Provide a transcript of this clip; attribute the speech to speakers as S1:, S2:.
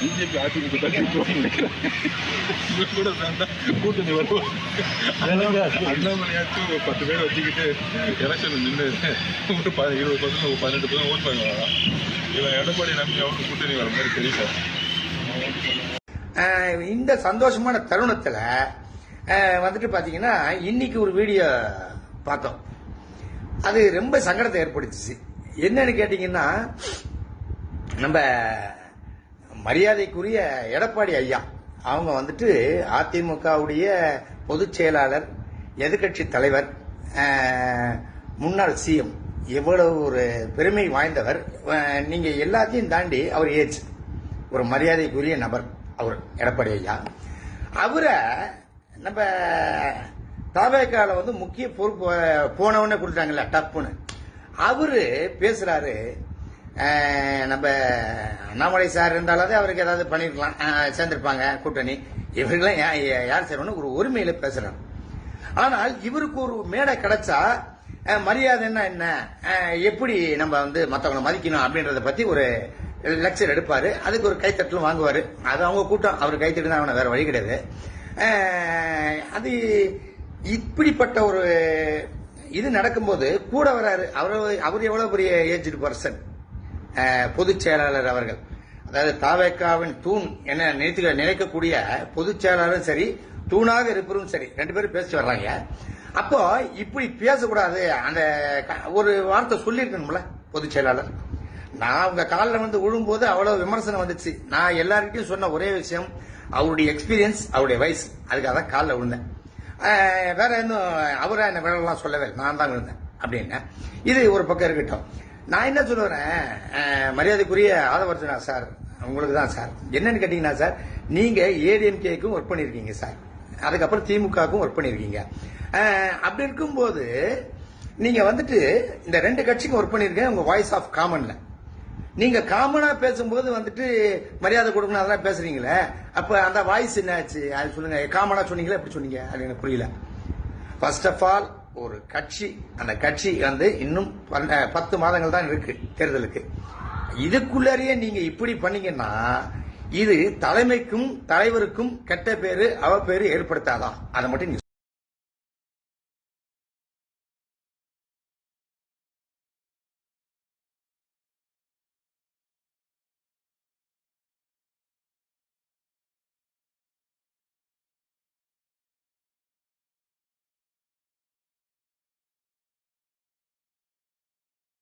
S1: BJP நினைக்கிறேன். இவர் கூட வேண்டாம் கூட்டணி வருவோம் அண்ணாமலையாச்சும் ஒரு பத்து பேர் வச்சுக்கிட்டு எலெக்ஷன் நின்று ஒரு ப இருபது பர்சன்ட் பன்னெண்டு பர்சன்ட் ஓட் பண்ணுவாங்க இவன் எடப்பாடி நம்பி அவங்க கூட்டணி வர மாதிரி தெரியல.
S2: இந்த சந்தோஷமான தருணத்தில் வந்துட்டு பார்த்தீங்கன்னா இன்னைக்கு ஒரு வீடியோ பார்த்தோம். அது ரொம்ப சங்கடத்தை ஏற்படுத்துச்சு. என்னன்னு கேட்டிங்கன்னா நம்ம மரியாதைக்குரிய எடப்பாடி ஐயா. அவங்க வந்துட்டு அதிமுகவுடைய பொதுச் செயலாளர் எதிர்க்கட்சி தலைவர் முன்னாள் சிஎம். எவ்வளவு ஒரு பெருமை வாய்ந்தவர். நீங்கள் நீங்க எல்லாத்தையும் தாண்டி அவர் ஏஜ். ஒரு மரியாதைக்குரிய நபர் அவர் எடப்பாடி ஐயா. அவரை நம்ம தாவேக்கால வந்து முக்கிய பொறுப்பு போனவொடனே கொடுத்தாங்கல்ல டப்புன்னு. அவரு பேசுறாரு நம்ம அண்ணாமலை சார் இருந்தாலாவது அவருக்கு ஏதாவது பண்ணிருக்கலாம். சேர்ந்திருப்பாங்க கூட்டணி. இவர்கள்லாம் யார் செய்யணும்னு ஒரு உரிமையில பேசுறாங்க ஆனால் இவருக்கு ஒரு மேடை கிடைச்சா மரியாதைன்னா என்ன எப்படி நம்ம வந்து மற்றவங்களை மதிக்கணும் அப்படின்றத பத்தி ஒரு லெக்சர் எடுப்பாரு. அதுக்கு ஒரு கைத்தட்டலும் வாங்குவாரு. அது அவங்க கூட்டம். அவர் கைத்தட்டு தான் அவனை வேற வழி கிடையாது. அது இப்படிப்பட்ட ஒரு இது நடக்கும்போது கூட வராரு. அவர் அவர் எவ்வளவு பெரிய ஏஜ்டு பர்சன்? பொதுச் செயலாளர் அவர்கள். அதாவது தாவேக்காவின் தூண் என்ன நினைத்து நினைக்கக்கூடிய பொதுச் செயலாளரும் சரி தூணாக இருப்பவரும் சரி ரெண்டு பேரும் பேசி வர்றாங்க. அப்போ இப்படி பேசக்கூடாது. அந்த ஒரு வார்த்தை சொல்லியிருக்கணும்ல பொதுச் செயலாளர். நான் அவங்க காலில் வந்து விழும்போது அவ்வளவு விமர்சனம் வந்துச்சு. நான் எல்லாருக்கிட்டையும் சொன்ன ஒரே விஷயம் அவருடைய எக்ஸ்பீரியன்ஸ் அவருடைய வயசு. அதுக்காக தான் காலில் விழுந்தேன். வேற இன்னும் அவரை என்ன விழலாம் சொல்லவே நான் தான் விழுந்தேன். அப்படின்னு. இது ஒரு பக்கம் இருக்கட்டும். நான் என்ன சொல்லுவேன் மரியாதைக்குரிய ஆதவர்ஜனா சார் உங்களுக்கு தான் சார். என்னன்னு கேட்டீங்கன்னா சார் நீங்க ஏடிஎம்கேக்கும் ஒர்க் பண்ணியிருக்கீங்க சார். அதுக்கப்புறம் திமுகவுக்கும் ஒர்க் பண்ணியிருக்கீங்க அப்படி இருக்கும்போது நீங்க வந்துட்டு இந்த ரெண்டு கட்சிக்கும் ஒர்க் பண்ணியிருக்கேன் உங்க வாய்ஸ் ஆஃப் காமன்ல நீங்க காமனா பேசும்போது வந்துட்டு மரியாதை கொடுக்கணும் அதெல்லாம் பேசுறீங்களே? அப்ப அந்த வாய்ஸ் என்ன ஆச்சு அது சொல்லுங்க காமனா சொன்னீங்களா எப்படி சொன்னீங்க? அது எனக்கு புரியல. ஃபர்ஸ்ட் ஆஃப் ஆல் ஒரு கட்சி அந்த கட்சி வந்து இன்னும் பத்து மாதங்கள் தான் இருக்கு தேர்தலுக்கு. இதுக்குள்ளேயே நீங்க இப்படி பண்ணீங்கன்னா இது தலைமைக்கும் தலைவருக்கும் கெட்ட பேரு அவ பேரு ஏற்படுத்தாதான் அதை மட்டும்